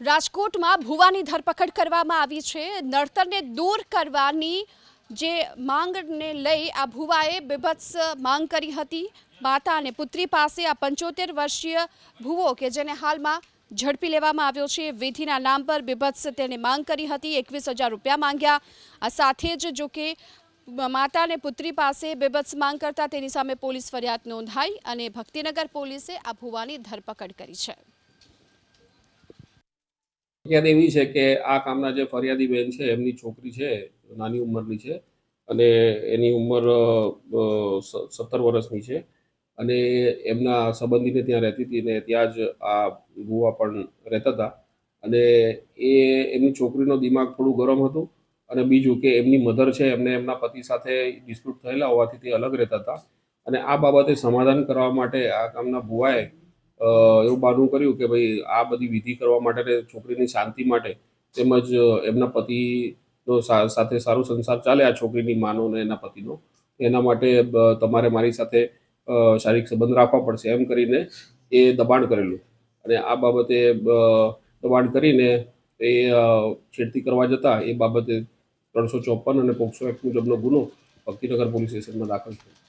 રાજકોટમાં ભુવાની ધરપકડ કરવામાં આવી છે. નડતરને દૂર કરવાની જે માંગને લઈ આ ભુવાએ બીભત્સ માંગ કરી હતી. માતા અને પુત્રી પાસે આ પંચોતેર વર્ષીય ભુવો કે જેને હાલમાં ઝડપી લેવામાં આવ્યો છે. વિધિના નામ પર બીભત્સ તેને માંગ કરી હતી. એકવીસ હજાર રૂપિયા માંગ્યા. આ સાથે જ જો કે માતા અને પુત્રી પાસે બેભત્સ માંગ કરતા તેની સામે પોલીસ ફરિયાદ નોંધાઈ અને ભક્તિનગર પોલીસે આ ભુવાની ધરપકડ કરી છે. ફરિયાદ એવી છે કે આ કામના જે ફરિયાદી બેન છે, એમની છોકરી છે, નાની ઉંમરની છે અને એની ઉંમર સત્તર વર્ષની છે અને એમના સંબંધીને ત્યાં રહેતી હતી ને ત્યાં જ આ ગુવા પણ રહેતા હતા અને એ, એમની છોકરીનો દિમાગ થોડું ગરમ હતું અને બીજું કે એમની મધર છે, એમને એમના પતિ સાથે ડિસ્પ્યુટ થયેલા હોવાથી તે અલગ રહેતા હતા અને આ બાબતે સમાધાન કરવા માટે આ કામના ભુવાએ એવું બહારનું કર્યું કે ભાઈ આ બધી વિધિ કરવા માટે છોકરીની શાંતિ માટે તેમજ એમના પતિનો સાથે સારો સંસાર ચાલે આ છોકરીની માનો ને એના પતિનો. એના માટે તમારે મારી સાથે શારીરિક સંબંધ રાખવા પડશે એમ કરીને એ દબાણ કરેલું. અને આ બાબતે દબાણ કરીને એ છેડતી કરવા જતા એ બાબતે ત્રણસો ચોપન અને પોક્સો એક્ટ મુજબનો ગુનો ભક્તિનગર પોલીસ સ્ટેશનમાં દાખલ થયો.